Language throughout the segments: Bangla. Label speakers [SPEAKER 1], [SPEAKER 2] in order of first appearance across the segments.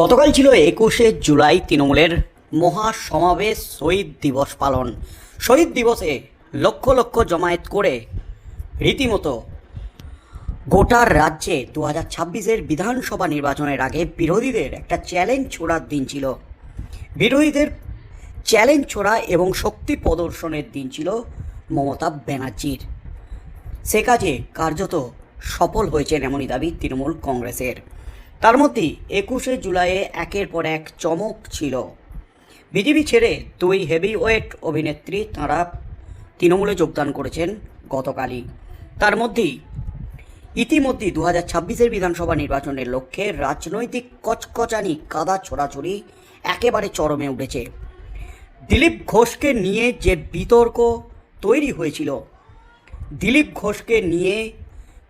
[SPEAKER 1] গতকাল ছিল একুশে জুলাই তৃণমূলের মহা সমাবেশ শহীদ দিবস পালন। শহীদ দিবসে লক্ষ লক্ষ জমায়েত করে রীতিমতো গোটা রাজ্যে দু হাজার ছাব্বিশের বিধানসভা নির্বাচনের আগে বিরোধীদের একটা চ্যালেঞ্জ ছোড়ার দিন ছিল। বিরোধীদের চ্যালেঞ্জ ছোড়া এবং শক্তি প্রদর্শনের দিন ছিল মমতা ব্যানার্জির। সে কাজে কার্যত সফল হয়েছেন এমনই দাবি তৃণমূল কংগ্রেসের। তার মধ্যে একুশে জুলাইয়ে একের পর এক চমক ছিল। বিজেপি ছেড়ে দুই হেভিওয়েট অভিনেত্রী তাঁরা তৃণমূলে যোগদান করেছেন গতকালই। তার মধ্যেই ইতিমধ্যেই দু হাজার ছাব্বিশের বিধানসভা নির্বাচনের লক্ষ্যে রাজনৈতিক কচকচানি, কাদা ছোড়াছড়ি একেবারে চরমে উঠেছে। দিলীপ ঘোষকে নিয়ে যে বিতর্ক তৈরি হয়েছিল, দিলীপ ঘোষকে নিয়ে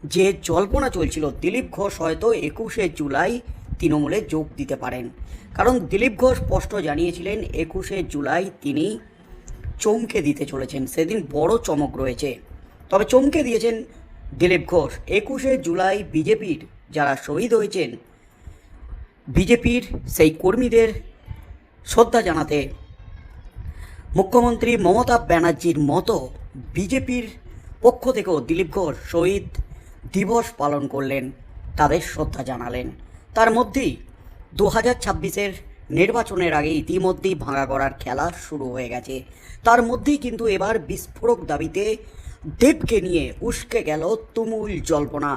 [SPEAKER 1] যে জল্পনা চলছিল, দিলীপ ঘোষ হয়তো একুশে জুলাই তৃণমূলে যোগ দিতে পারেন। কারণ দিলীপ ঘোষ স্পষ্ট জানিয়েছিলেন, একুশে জুলাই তিনি চমকে দিতে চলেছেন। সেদিন বড় চমক রয়েছে। তবে চমকে দিয়েছেন দিলীপ ঘোষ। একুশে জুলাই বিজেপির যারা শহীদ হয়েছেন, বিজেপির সেই কর্মীদের শ্রদ্ধা জানাতে মুখ্যমন্ত্রী মমতা ব্যানার্জির মতো বিজেপির পক্ষ থেকেও দিলীপ ঘোষ শহীদ দিবস পালন করলেন, তাদের শ্রদ্ধা জানালেন। তার মধ্যেই দু হাজার ছাব্বিশের নির্বাচনের আগে ইতিমধ্যেই ভাঙা করার খেলা শুরু হয়ে গেছে। তার মধ্যেই কিন্তু এবার বিস্ফোরক দাবিতে দেবকে নিয়ে উস্কে গেল তুমুল জল্পনা।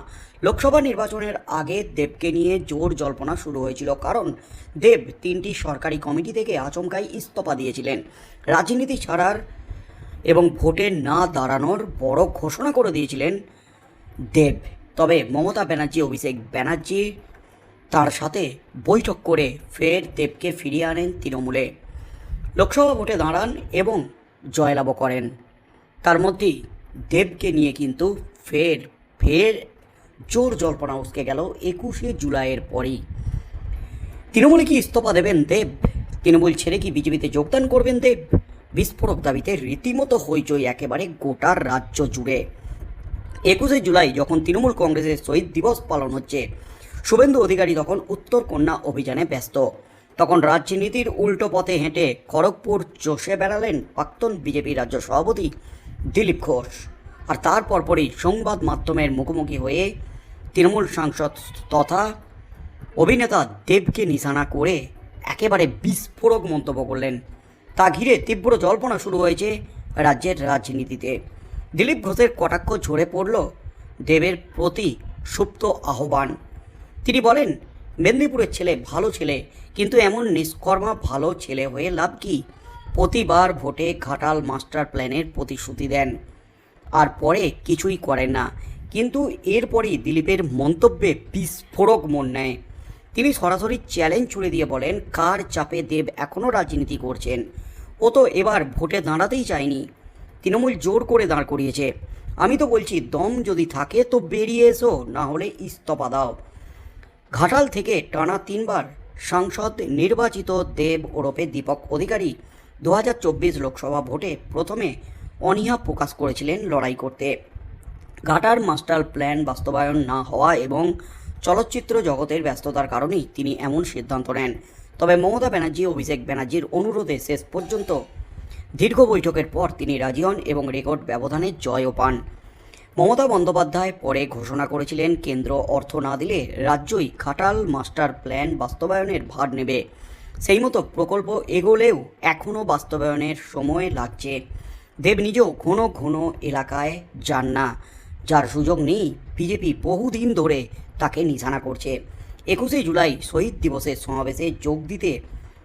[SPEAKER 1] লোকসভা নির্বাচনের আগে দেবকে নিয়ে জোর জল্পনা শুরু হয়েছিল, কারণ দেব তিনটি সরকারি কমিটি থেকে আচমকাই ইস্তফা দিয়েছিলেন। রাজনীতি ছাড়ার এবং ভোটে না দাঁড়ানোর বড় ঘোষণা করে দিয়েছিলেন দেব। তবে মমতা ব্যানার্জি, অভিষেক ব্যানার্জি তার সাথে বৈঠক করে ফের দেবকে ফিরিয়ে আনেন তৃণমূলে। লোকসভা ভোটে দাঁড়ান এবং জয়লাভ করেন। তার মধ্যেই দেবকে নিয়ে কিন্তু ফের ফের জোর জল্পনা উসকে গেল একুশে জুলাইয়ের পরেই। তৃণমূলে কি ইস্তফা দেবেন দেব? তৃণমূল ছেড়ে কি বিজেপিতে যোগদান করবেন দেব? বিস্ফোরক দাবিতে রীতিমতো হইচই একেবারে গোটা রাজ্য জুড়ে। একুশে জুলাই যখন তৃণমূল কংগ্রেসের শহীদ দিবস পালন হচ্ছে, শুভেন্দু অধিকারী তখন উত্তর কন্যা অভিযানে ব্যস্ত। তখন রাজনীতির উল্টো পথে হেঁটে খড়গপুর চষে বেড়ালেন প্রাক্তন বিজেপি রাজ্য সভাপতি দিলীপ ঘোষ। আর তার পরপরই সংবাদ মাধ্যমের মুখোমুখি হয়ে তৃণমূল সাংসদ তথা অভিনেতা দেবকে নিশানা করে একেবারে বিস্ফোরক মন্তব্য করলেন। তা ঘিরে তীব্র জল্পনা শুরু হয়েছে রাজ্যের রাজনীতিতে। দিলীপ ঘোষের কটাক্ষ ঝরে পড়ল দেবের প্রতি সুপ্ত আহ্বান। তিনি বলেন, মেদিনীপুরের ছেলে ভালো ছেলে, কিন্তু এমন নিষ্কর্মা ভালো ছেলে হয়ে লাভ কি? প্রতিবার ভোটে ঘাটাল মাস্টার প্ল্যানের প্রতিশ্রুতি দেন। আর পরে কিছুই করেন না। কিন্তু এরপরই দিলীপের মন্তব্যে বিস্ফোরক মন নেয়। তিনি সরাসরি চ্যালেঞ্জ ছুড়ে দিয়ে বলেন, কার চাপে দেব এখনও রাজনীতি করছেন? ও তো এবার ভোটে দাঁড়াতেই চায়নি। তৃণমূল জোর করে দাঁড় করিয়েছে। আমি তো বলছি, দম যদি থাকে তো বেরিয়ে এসো, না হলে ইস্তফা দাও। ঘাটাল থেকে টানা তিনবার সাংসদ নির্বাচিত দেব ওরফে দীপক অধিকারী দু হাজার চব্বিশ লোকসভা ভোটে প্রথমে অনীহা প্রকাশ করেছিলেন লড়াই করতে। ঘাটার মাস্টার প্ল্যান বাস্তবায়ন না হওয়া এবং চলচ্চিত্র জগতের ব্যস্ততার কারণেই তিনি এমন সিদ্ধান্ত নেন। তবে মমতা ব্যানার্জি, অভিষেক ব্যানার্জির অনুরোধে শেষ পর্যন্ত দীর্ঘ বৈঠকের পর তিনি রাজি হন এবং রেকর্ড ব্যবধানে জয়ও পান। মমতা বন্দ্যোপাধ্যায় পরে ঘোষণা করেছিলেন, কেন্দ্র অর্থ না দিলে রাজ্যই খাটাল মাস্টার প্ল্যান বাস্তবায়নের ভার নেবে। সেই মতো প্রকল্প এগোলেও এখনও বাস্তবায়নের সময় লাগছে। দেব নিজেও ঘন ঘন এলাকায় যান না। যার সুযোগ নেই, বিজেপি বহুদিন ধরে তাকে নিশানা করছে। একুশে জুলাই শহীদ দিবসের সমাবেশে যোগ দিতে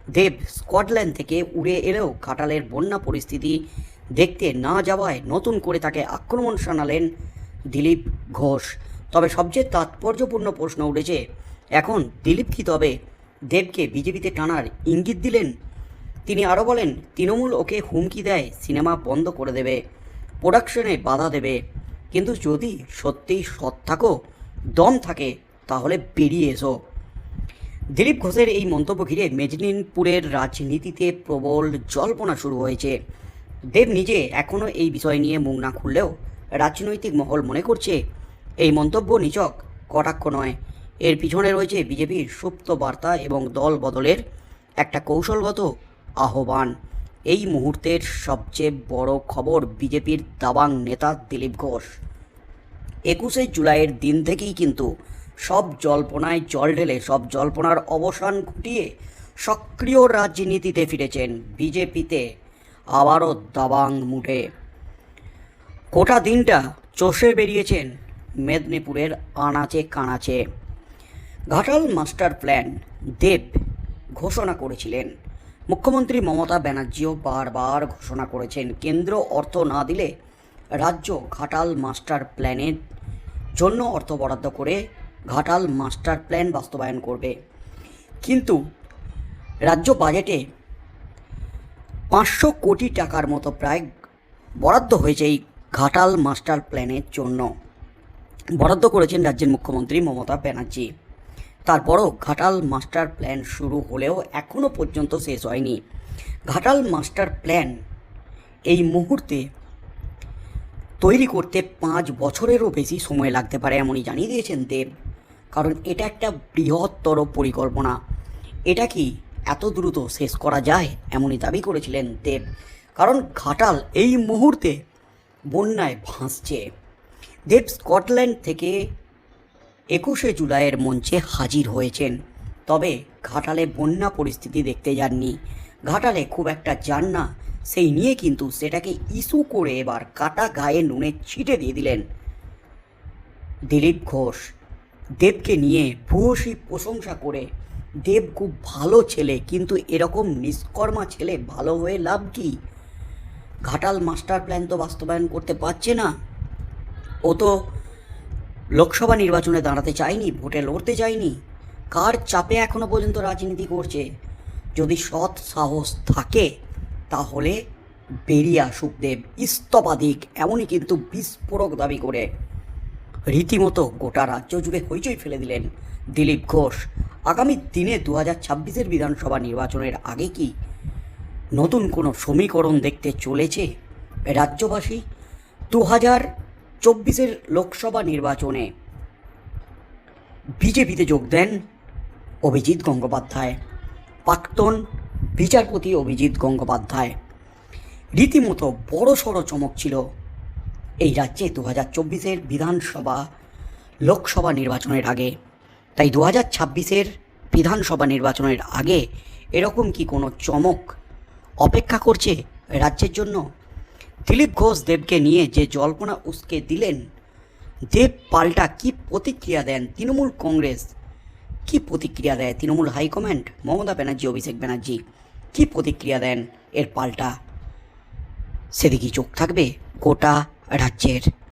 [SPEAKER 1] দেব স্কটল্যান্ড থেকে উড়ে এলেও কাটালের বন্যা পরিস্থিতি দেখতে না যাওয়ায় নতুন করে তাকে আক্রমণ শানালেন দিলীপ ঘোষ। তবে সবচেয়ে তাৎপর্যপূর্ণ প্রশ্ন উঠেছে, এখন দিলীপ কি তবে দেবকে বিজেপিতে টানার ইঙ্গিত দিলেন? তিনি আরও বলেন, তৃণমূল ওকে হুমকি দেয়, সিনেমা বন্ধ করে দেবে, প্রোডাকশনে বাধা দেবে। কিন্তু যদি সত্যিই সৎ থাকো, দম থাকে, তাহলে বেরিয়ে এসো। দিলীপ ঘোষের এই মন্তব্য ঘিরে মেদিনীপুরের রাজনীতিতে প্রবল জল্পনা শুরু হয়েছে। দেব নিজে এখনও এই বিষয় নিয়ে মুখ না খুললেও রাজনৈতিক মহল মনে করছে, এই মন্তব্য নিচক, কটাক্ষ নয়। এর পিছনে রয়েছে বিজেপির সুপ্ত বার্তা এবং দল বদলের একটা কৌশলগত আহ্বান। এই মুহূর্তের সবচেয়ে বড় খবর বিজেপির দাবাং নেতা দিলীপ ঘোষ। একুশে জুলাইয়ের দিন থেকেই কিন্তু সব জল্পনায় জল ঢেলে, সব জল্পনার অবসান ঘটিয়ে সক্রিয় রাজনীতিতে ফিরেছেন বিজেপিতে আবারও দাবাং মুঠে গোটা দিনটা চষে বেরিয়েছেন মেদিনীপুরের আনাচে কানাচে। ঘাটাল মাস্টার প্ল্যান দেব ঘোষণা করেছিলেন। মুখ্যমন্ত্রী মমতা ব্যানার্জিও বারবার ঘোষণা করেছেন, কেন্দ্র অর্থ না দিলে রাজ্য ঘাটাল মাস্টার প্ল্যানের জন্য অর্থ বরাদ্দ করে ঘাটাল মাস্টার প্ল্যান বাস্তবায়ন করবে। কিন্তু রাজ্য বাজেটে পাঁচশো কোটি টাকার মতো প্রায় বরাদ্দ হয়েছে এই ঘাটাল মাস্টার প্ল্যানের জন্য। বরাদ্দ করেছেন রাজ্যের মুখ্যমন্ত্রী মমতা ব্যানার্জি। তারপরও ঘাটাল মাস্টার প্ল্যান শুরু হলেও এখনও পর্যন্ত শেষ হয়নি। ঘাটাল মাস্টার প্ল্যান এই মুহূর্তে তৈরি করতে পাঁচ বছরেরও বেশি সময় লাগতে পারে, এমনই জানিয়ে দিয়েছেন দেব। কারণ এটা একটা বৃহত্তর পরিকল্পনা। এটা কি এত দ্রুত শেষ করা যায়? এমনই দাবি করেছিলেন দেব। কারণ ঘাটাল এই মুহূর্তে বন্যায় ভাসছে। দেব স্কটল্যান্ড থেকে একুশে জুলাইয়ের মঞ্চে হাজির হয়েছেন। তবে ঘাটালে বন্যা পরিস্থিতি দেখতে যাননি। ঘাটালে খুব একটা যান না, সেই নিয়ে কিন্তু সেটাকে ইস্যু করে এবার কাটা গায়ে নুনে ছিটে দিয়ে দিলেন দিলীপ ঘোষ। দেবকে নিয়ে ভূয়সী প্রশংসা করে, দেব খুব ভালো ছেলে, কিন্তু এরকম নিষ্কর্মা ছেলে ভালো হয়ে লাভ কি? ঘাটাল মাস্টার প্ল্যান তো বাস্তবায়ন করতে পারছে না। ও তো লোকসভা নির্বাচনে দাঁড়াতে চায়নি, ভোটে লড়তে চায়নি। কার চাপে এখনও পর্যন্ত রাজনীতি করছে? যদি সৎ সাহস থাকে, তাহলে বেরিয়ে আসুক দেব এমনই কিন্তু বিস্ফোরক দাবি করে। রীতিমতো গোটা রাজ্য জুড়ে হইচই ফেলে দিলেন দিলীপ ঘোষ। আগামী দিনে দু হাজার ছাব্বিশের বিধানসভা নির্বাচনের আগে কি নতুন কোনো সমীকরণ দেখতে চলেছে রাজ্যবাসী? দু হাজার চব্বিশের লোকসভা নির্বাচনে বিজেপিতে যোগ দেন অভিজিৎ গঙ্গোপাধ্যায়, প্রাক্তন বিচারপতি অভিজিৎ গঙ্গোপাধ্যায়। রীতিমতো বড় সড়ো চমক ছিল এই রাজ্যে দু হাজার চব্বিশের বিধানসভা, লোকসভা নির্বাচনের আগে। তাই দু হাজার ছাব্বিশের বিধানসভা নির্বাচনের আগে এরকম কি কোনো চমক অপেক্ষা করছে রাজ্যের জন্য? দিলীপ ঘোষ দেবকে নিয়ে যে জল্পনা উস্কে দিলেন, দেব পাল্টা কি প্রতিক্রিয়া দেন তৃণমূল কংগ্রেস? কি প্রতিক্রিয়া দেয় তৃণমূল হাইকমান্ড? মমতা ব্যানার্জি, অভিষেক ব্যানার্জি, কি প্রতিক্রিয়া দেন এর পাল্টা? সেদিকেই চোখ থাকবে গোটা রাজ্যের